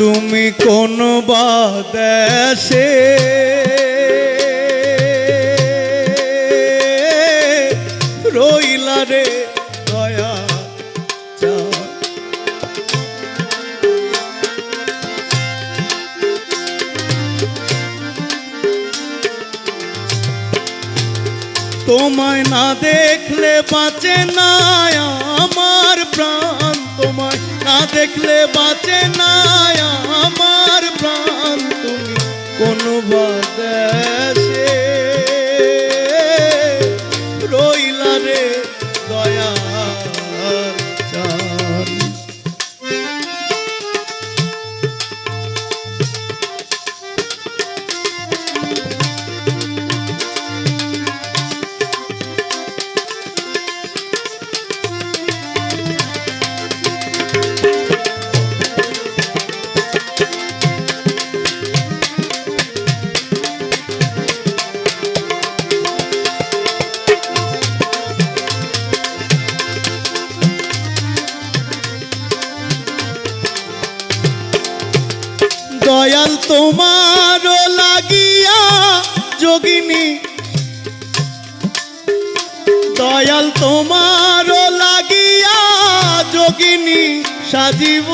তুমি কোন বাদেশে রইলা রে। তোমায় না দেখলে বাঁচে না দেখলে বাঁচে না আমার প্রাণ। তুমি কোন বাদেশে রইলা রে দয়ার দয়াল তোমার লাগিয়া যোগিনী। দয়াল তোমার লাগিয়া যোগিনী সাজিব।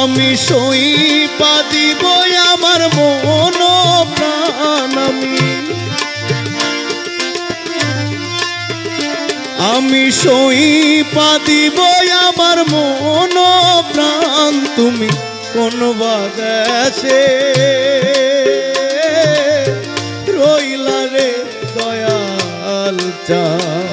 আমি সই দিব আমার মন আমি। আমি সই দিব আমার মন প্রাণ তুমি। কোন বাদেশে রইলা রে দয়াল চান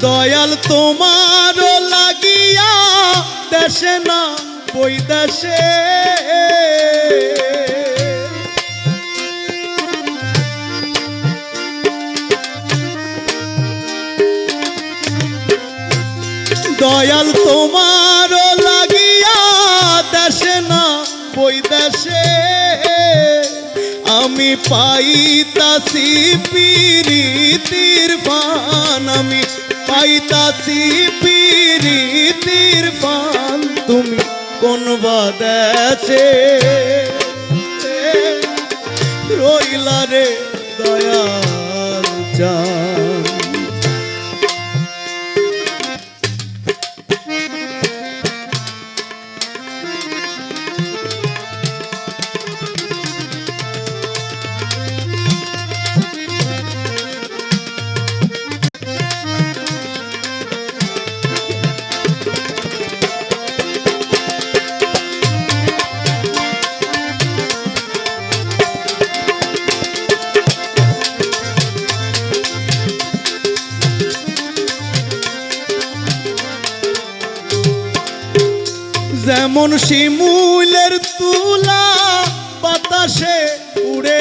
দয়াল তোমার লাগিয়া দেশে না বই দেশে দয়াল তোমার লাগিয়া দেশে না বই দেশে আমি পাইতাছি পিরিতির ফান, আমি পাইতাছি পিরিতির পান তুমি কোন বাদেছে রইলা রে দয়াল চান যেমন শিমুলের তুলা বাতাসে উড়ে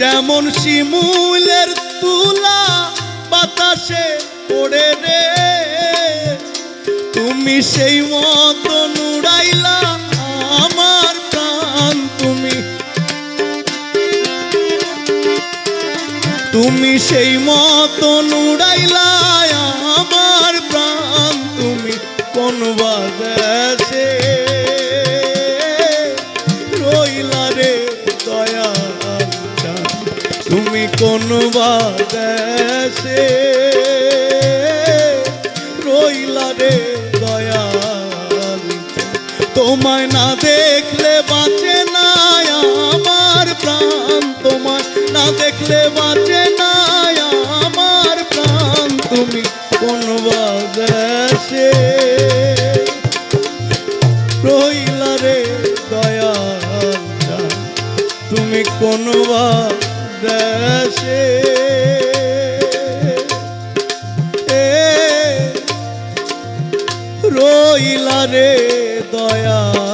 যেমন শিমুলের তুলা বাতাসে পড়ে রে। তুমি সেই মতো নুড়াইলা আমার প্রাণ তুমি। তুমি সেই মতো নুড়াইলা আমার প্রাণ তুমি। কোন বাদেশে রইলা রে দয়া আচ্ছা। তুমি কোন বাদেশে রইলা রে তোমায় না দেখলে বাঁচে না আমার প্রাণ। তোমায় না দেখলে বাঁচে না আমার প্রাণ। তুমি কোন বাদেশে রইলা রে দয়া তুমি কোন দেশে রইলা রে দয়া